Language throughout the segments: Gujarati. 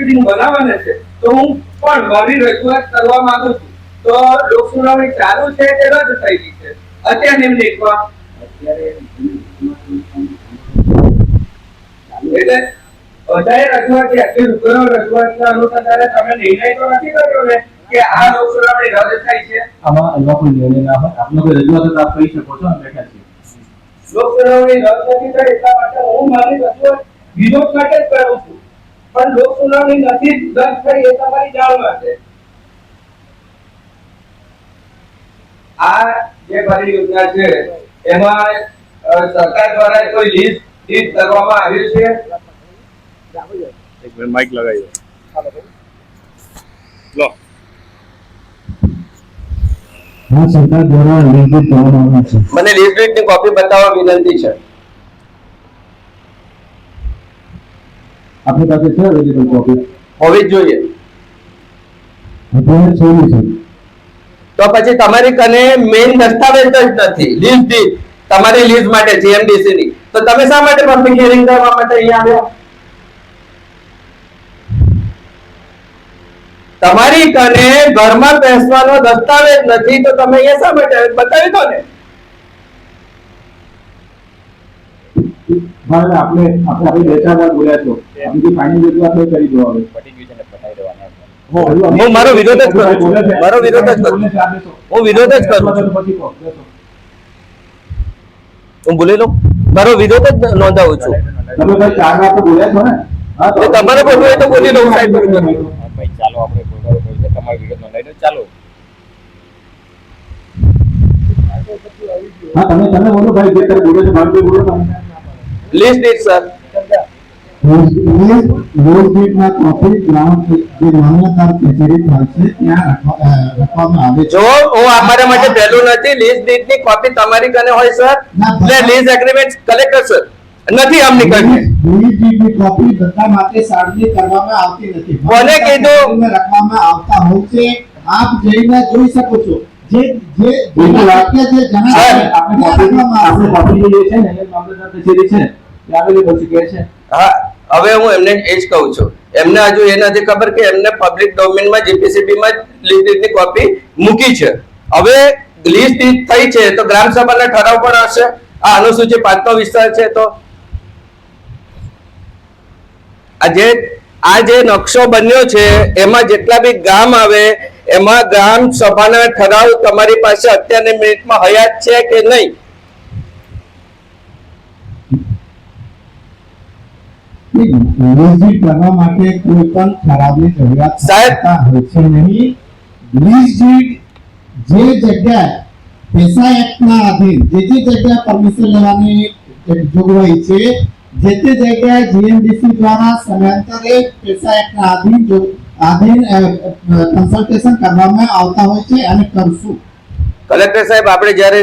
પ્રોસિડિંગ બનાવવાના છે તો હું પણ મારી રજૂઆત કરવા માંગુ છું. તો લોક સુનાવણી ચાલુ છે કે રદ થઈ ગઈ છે? અત્યારે એમ દેખવા. એટલે બધાએ રજૂઆત આટલી રૂબરૂ રજૂઆતના અનુસંધાને તમે નિર્ણય તો નથી કર્યો ને કે આ લોક સુનાવણી રદ થાય છે? આમાં એવા કોઈ નિર્ણય ના હોય? આપનો કોઈ રજૂઆત આપ કહી શકો છો અમે બેઠા છીએ. લોક સુનાવણી રદ નથી થઈ એટલા માટે હું મારી રજૂઆત વિરોધ માટે જ કરું છું. પણ લોક સુનાવણી નથી રદ થઈ એ તમારી જાણમાં છે. આ જે પરિયોજના છે એમાં સરકાર દ્વારા કોઈ લિસ્ટ લિસ્ટ કરવામાં આવ્યું છે? એક મિનિટ માઇક લગાવી લો. મને લિસ્ટની કોપી બતાવવા વિનંતી છે. આપની પાસે છે અવેલેબલ કોપી હોવી જ જોઈએ. અત્યારે છે છે. તો પછી તમારી કને મેઇન દસ્તાવેજ જ નથી. લીઝ ડીડ તમારી લીઝ માટે જીએમડીસી ની. તો તમે શા માટે પબ્લિક હિયરિંગ કરવા માટે અહીંયા આવ્યા? તમારી કને ઘરમાં બેસવાનો દસ્તાવેજ નથી તો તમે અહીંયા શા માટે બતાવી દો ને. મારે આપણે આપણે આપણે બે ચાર વાર બોલ્યા છો. આપણી જે ફાઇનલ રજૂઆત હોય કરી દો હવે. હું મારો વિરોધ જ કરું મારો વિરોધ જ કરું હું વિરોધ જ કરું છું. પછી કહો, બેસો. હું બોલી લઉં? મારો વિરોધ જ નોંધાવું છું. તમે ભાઈ ચાર વાર તો બોલ્યા છો ને? હા તમારે બોલવું હોય તો બોલી લઉં સાહેબ. ભાઈ ચાલો આપણે બોલવાનું છે તમારો વિરોધ નોંધાઈ દો ચાલો. હા તમે તમે બોલો ભાઈ જે તમે બોલો છો ભાઈ બોલો તમે લિસ્ટ ડીડ સર જે હું અમારા માટે પહેલું નથી લીઝની કોપી તમારી કને હોય સર એટલે લીઝ એગ્રીમેન્ટ કલેક્ટર સર નથી આમની કને કોપી બધા માટે સાર્વજનિક કરવામાં આવતી નથી કોને કીધું? રાખવામાં આવતા હોય છે આપ જઈને જોઈ શકો છો જે જે જે છે, આપણે કોપી આપણે કોપી જે છે ને મામલતદાર કચેરી છે હા, હવે હું એમને એ જ કહું છું. એમને હજુ એ નથી ખબર કે એમને પબ્લિક ડોમેનમાં જીપીસીબી માં લીઝ ડીડની કોપી મૂકી છે. હવે લિસ્ટ થઈ છે, તો ગ્રામ સભાના ઠરાવ પણ હશે. આ અનુસૂચિત પાંચનો વિસ્તાર છે તો? આ જે આ જે નકશો બન્યો છે, એમાં જેટલા બી ગામ આવે, એમાં ગ્રામ સભાના ઠરાવ તમારી પાસે અત્યારની મિનિટમાં હયાત છે કે નહીં? લીઝ કરવા માટે કોઈ પણ ઠરાવની જરૂરિયાત સાહેબ. હોય છે નહીં. જે જગ્યા પૈસા એક્ટના આધીન જે જે પરમિશન લેવાની જોગવાઈ છે જે તે જગ્યાએ જીએમડીસી દ્વારા સમયાંતરે પૈસા એક્ટના આધીન જો આધીન કન્સલ્ટેશન કરવામાં આવતા હોય છે અને કરશું. કલેક્ટર સાહેબ આપણે જ્યારે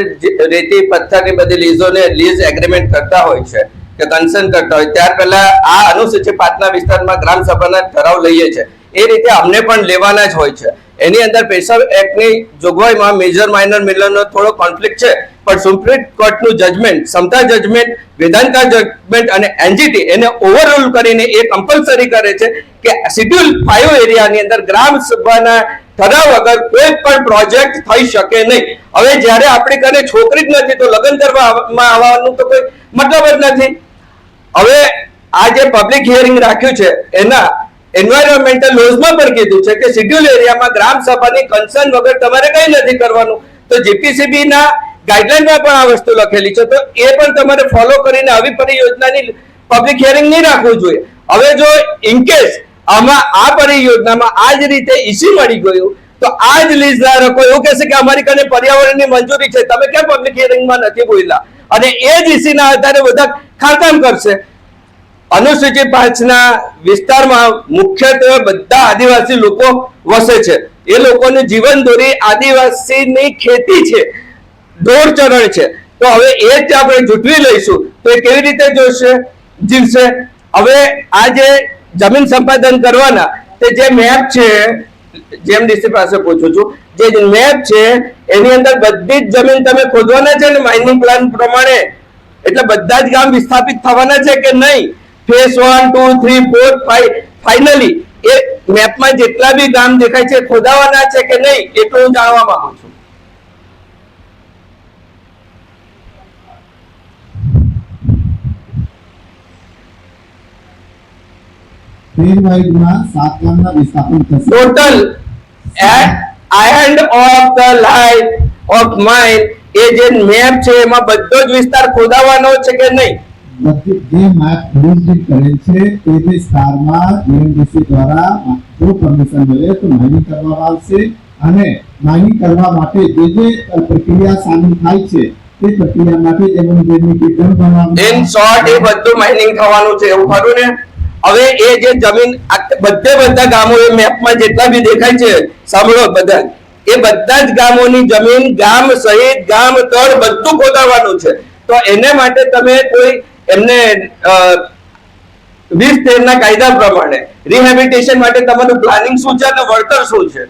રેતી પથ્થરની બધી લીઝોને લીઝ એગ્રીમેન્ટ કરતા હોય છે કે કન્સર્ન કરતા હોય, ત્યાર પહેલા આ અનુસૂચિત પાંચના વિસ્તારમાં ગ્રામ સભાના ઠરાવ લઈએ છે. એ રીતે અમને પણ લેવાના જ હોય છે. એની અંદર પેશા એક્ટની જોગવાઈમાં મેજર માઇનર મિલરનો થોડો કોન્ફ્લિક્ટ છે, પણ supreme કોર્ટનું judgement Samatha judgement Vedanta judgement અને એનજીટી એને ઓવરરૂલ કરીને એ કમ્પલસરી કરે છે કે શિડ્યુલ ફાઈવ એરિયાની અંદર ગ્રામ સભાના ઠરાવ વગર કોઈ પણ પ્રોજેક્ટ થઈ શકે નહીં. હવે જ્યારે આપણી કને છોકરી જ નથી, તો લગ્ન કરવામાં આવવાનું તો કોઈ મતલબ જ નથી. હવે આ જે પબ્લિક હિયરિંગ રાખ્યું છે, એના એન્વાયરમેન્ટલ લોઝમાં પણ કીધું છે કે શિડ્યુલ એરિયામાં ગ્રામ સભાની કન્સર્ન વગર તમારે કંઈ નથી કરવાનું. તો જીપીસીબી ના ગાઈડલાઈનમાં પણ આ વસ્તુ લખેલી છે. તો એ પણ તમારે ફોલો કરીને આવી પરિયોજનાની પબ્લિક હિયરિંગ નહીં રાખવું જોઈએ. હવે જો ઇન કેસ આમાં આ પરિયોજનામાં આ જ રીતે ઇસ્યુ મળી ગયું, તો આ જ લીઝ ધારકો એવું કહેશે કે અમારી કને પર્યાવરણની મંજૂરી છે. તમે કેમ પબ્લિક હિયરિંગમાં નથી બોલ્યા? અને એ જ ઈસીના આધારે બધા ખાતમ કરશે. અનુસૂચિત પાંચના વિસ્તારમાં મુખ્યત્વે બધા આદિવાસી લોકો વસે છે. એ લોકોની જીવન દોરી આદિવાસીની ખેતી છે. દોર ચરણ છે. તો હવે એ જ આપણે જૂટવી લઈશું. તો એ કેવી રીતે જોશે? જીવશે. હવે આ જે જમીન સંપાદન કરવાના, તે જે મેપ છે, જેમ ડીસી પાસે પૂછું છું જે મેપ છે એની અંદર બધી જ જમીન તમે ખોદવાના છે ને માઇનિંગ પ્લાન પ્રમાણે? એટલે બધા જ ગામ વિસ્થાપિત થવાના છે કે નહીં? Phase one two three four five finally એ મેપમાં જેટલા બી ગામ દેખાય છે ખોદાવાના છે કે નહીં એટલું હું જાણવા માંગુ છું. Total વાઇઝમાં end of the life of mind એ જે મેપ છે એમાં બધો જ વિસ્તાર ખોદાવાનો છે કે નહીં? જે મેપ રિલીઝ કરે છે તે જે સ્ટારમાં યુએનડીસી દ્વારા જો પરમિશન મળે તો માઇનિંગ કરવામાં આવશે. અને માઇનિંગ કરવા માટે જે જે પ્રક્રિયા સામેલ થાય છે તે પ્રક્રિયા માટે તેમની જેમની રિટર્ન બનાવવાનું ઇન શોર્ટ એ બધું માઇનિંગ થવાનું છે એવું ખરું ને? હવે એ જે જમીન બધે બધા ગામો એ મેપમાં જેટલા બી દેખાય છે, સાંભળો બધા એ બધા જ ગામોની જમીન ગામ સહિત ગામ તળ બધું ખોદાવાનું છે. તો એને માટે તમે કોઈ એમને વીસ તેરના કાયદા પ્રમાણે રિહેબિટેશન માટે તમારું પ્લાનિંગ શું છે અને વળતર શું છે?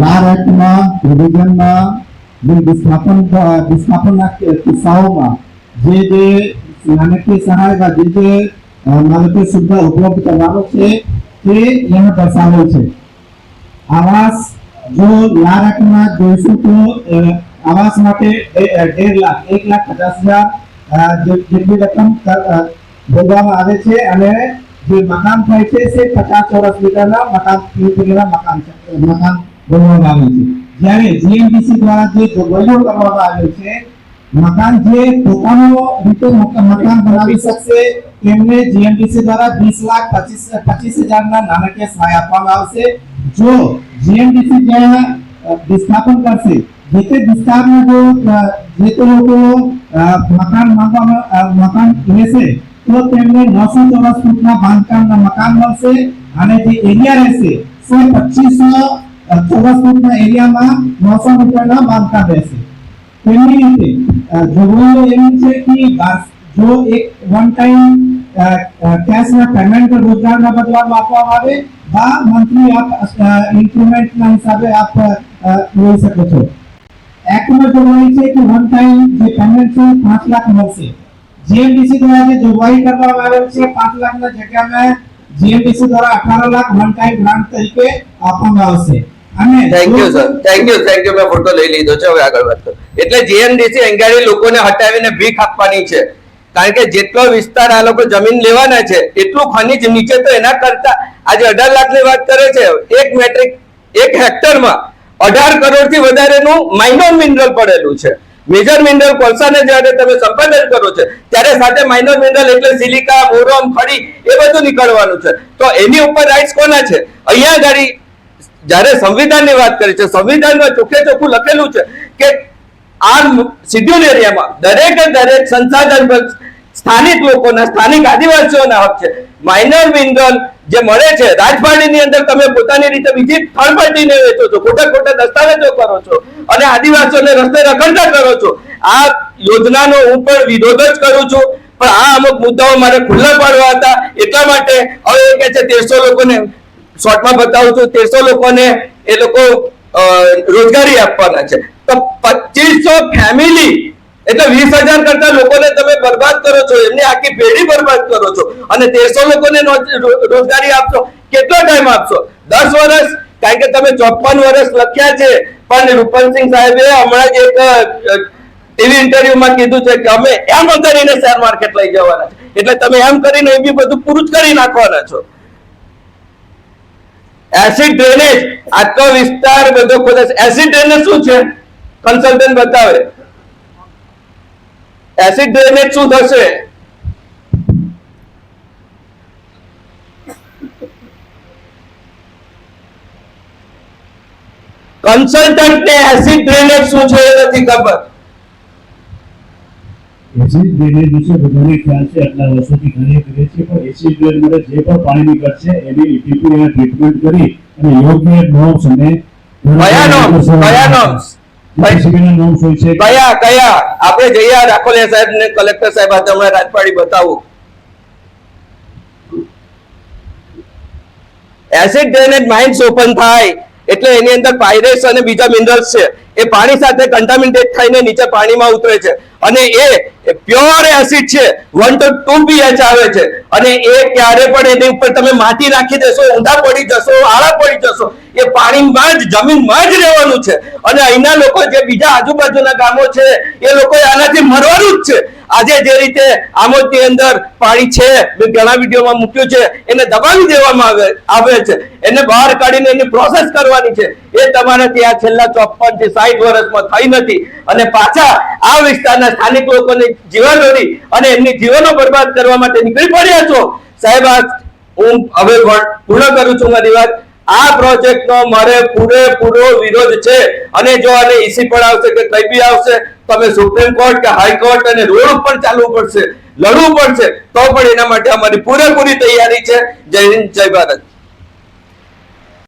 લાર એક્ટમાં જે વિસ્થાપન વિસ્થાપનના કિસ્સાઓમાં જે જે નાણાકીય સહાય જે જે નાણાકીય સુવિધા ઉપલબ્ધ કરવાનો છે, તે यहाँ દર્શાવેલ છે. આવાસ જો લાર એક્ટમાં જોઈશું તો આવાસ માટે ડેઢ લાખ, એક લાખ પચાસ હજાર જેટલી રકમ ભોગવામાં આવે છે અને જે મકાન થાય છે, તે પચાસ ચોરસ મીટરના મકાન મકાન મકાન બનાવવામાં આવી છે. જ્યારે જીએમડીસી દ્વારા જે જોગવાઈઓ કરવામાં આવે છે મકાન જે પોતાનો રીતે મકાન બનાવી શકશે તેમને જીએમડીસી દ્વારા 20 લાખ 25 25 હજારના નાણાકીય સહાય આપવામાં આવશે. જો જીએમડીસી ત્યાં વિસ્થાપન કરશે જે તે વિસ્તારમાં જો જે તે લોકો મકાન માંગવામાં મકાન લેશે તો તેમને નવસો ચોરસ ફૂટના બાંધકામના મકાન મળશે અને જે એરિયા રહેશે સો 2500 અ, ચોરસ ફૂટના એરિયામાં નવસો મીટરના બાંધકામ રહેશે તેમની રીતે જોગવાઈઓ એવી છે કે જો એક વન ટાઈમ કેશના પેમેન્ટ રોજગારના બદલામાં આપવામાં આવે, બા મંથલી આપ ઇન્ક્રીમેન્ટના હિસાબે આપ લઈ શકો છો. એક્ટમાં જોગવાઈ છે કે વન ટાઈમ જે પેમેન્ટ છે પાંચ લાખ મળશે. જીએમડીસી દ્વારા જે જોગવાઈ કરવામાં આવેલ છે, પાંચ લાખના જગ્યામાં જીએમડીસી દ્વારા અઠાર લાખ વન ટાઈમ ગ્રાન્ટ તરીકે આપવામાં આવશે. Thank you sir thank you thank you મેં ફોટો લઈ લીધો છે. હવે આગળ વાત કરો. એટલે જીએનડીસી અંગાડી લોકોને હટાવીને ભીખ આપવાની છે. કારણ કે જેટલો વિસ્તાર આ લોકો જમીન લેવાના છે એટલું ખનીજ નીચે તો એના કરતા આજે અઢાર લાખની વાત કરે છે. એક મેટ્રિક એક હેક્ટરમાં અઢાર કરોડથી વધારેનું માઇનોર મિનરલ પડેલું છે. મેજર મિનરલ કોલસાને જ્યારે તમે સંપાદન કરો છો ત્યારે સાથે માઇનોર મિનરલ એટલે સિલિકા બોરોન ખડી એ બધું નીકળવાનું છે. તો એની ઉપર રાઇટ્સ કોના છે? અહીંયા આગળ જ્યારે સંવિધાનની વાત કરી છે, સંવિધાનમાં ચોખ્ખે ચોખ્ખું લખેલું છે કે આ શિડ્યુલ એરિયામાં દરેકે દરેક સંસાધન સ્થાનિક લોકોના, સ્થાનિક આદિવાસીઓના હક છે. માઇનર મિનરલ જે મળે છે, રાજપાડીની અંદર તમે પોતાની રીતે બીજી થર્ડ પાર્ટીને વેચો છો, ખોટા ખોટા દસ્તાવેજો કરો છો અને આદિવાસીઓને રસ્તે રખડતા કરો છો. આ યોજનાનો હું પણ વિરોધ જ કરું છું. પણ આ અમુક મુદ્દાઓ મારે ખુલ્લા પાડવા હતા. એટલા માટે હવે કે છે તેરસો લોકોને શોર્ટમાં બતાવું છું, તેરસો લોકોને એ લોકો રોજગારી આપવાના છે. તો પચીસો ફેમિલી એટલે વીસ હજાર કરતા લોકોને તમે બરબાદ કરો છો, એમની આખી પેઢી બરબાદ કરો છો. અને તેરસો લોકોને રોજગારી આપશો, કેટલો ટાઈમ આપશો? દસ વર્ષ કારણ કે તમે ચોપન વર્ષ લખ્યા છે. પણ રૂપનસિંહ સાહેબે હમણાં જ એક ટીવી ઇન્ટરવ્યુમાં કીધું છે કે અમે એમ કરીને શેર માર્કેટ લઈ જવાના છે. એટલે તમે એમ કરીને એ બી બધું પૂરું જ કરી નાખવાના છો. એસિડ ડ્રેનેજ આટલો વિસ્તાર બધો ખોદાશ એસિડ ડ્રેનેજ શું છે? કન્સલ્ટન્ટ બતાવે. એસિડ ડ્રેનેજ શું થશે? કન્સલ્ટન્ટ ને એસિડ ડ્રેનેજ શું છે એ નથી ખબર. એસિડ ડ્રેનેજ વિશે બધાને ખ્યાલ છે આટલા વર્ષોથી કાર્ય કરીએ છીએ પણ એસિડ ડ્રેન માટે જે પણ પાણી નીકળશે એની ઈટીપી અને ટ્રીટમેન્ટ કરી અને યોગ્ય નોર્મ્સ અને કયા norms? કયા norms? જીપીસીબીના હોય છે? કયા કયા? આપણે જઈએ રાખોલિયા સાહેબ ને કલેક્ટર સાહેબ હમણાં રાજપાડી બતાવું. એસિડ ડ્રેનેજ માઇન્સ ઓપન થાય એટલે એની અંદર પાયરેટ્સ અને બીજા મિનરલ્સ છે. એ પાણી સાથે કન્ટામિનેટ થઈને નીચે પાણીમાં ઉતરે છે. અને એ પ્યોર એસિડ છે વન ટુ ટુ પીએચ આવે છે. અને એ ક્યારે પણ એની ઉપર તમે માટી નાખી દેશો, ઊંધા પડી જશો આળા પડી જશો, એ પાણીમાં જ, જમીનમાં જ રહેવાનું છે. અને અહીંના લોકો જે બીજા આજુબાજુના ગામો છે, એ લોકો આનાથી મરવાનું જ છે. આજે જે રીતે આમોદની અંદર પાણી છે, મેં ઘણા વિડીયોમાં મૂક્યું છે, એને દબાવી દેવામાં આવે આવે છે. એને બહાર કાઢીને એની પ્રોસેસ કરવાની છે. એ તમારે ત્યાં છેલ્લા ચોપનથી સાઠ વર્ષમાં થઈ નથી. અને પાછા આ વિસ્તારના સ્થાનિક લોકોની જીવનોની અને એમની જીવનો બરબાદ કરવા માટે નીકળી પડ્યા છો. સાહેબ, આ હું હવે પૂર્ણ કરું છું મારી વાત. આ પ્રોજેક્ટનો મારે પૂરેપૂરો વિરોધ છે. અને જો આને ઈસી પણ આવશે કે કઈ બી આવશે તો અમે સુપ્રીમ કોર્ટ કે હાઈકોર્ટ અને રોડ ઉપર ચાલવું પડશે, લડવું પડશે, તો પણ એના માટે અમારી પૂરેપૂરી તૈયારી છે. જય હિન્દ, જય ભારત.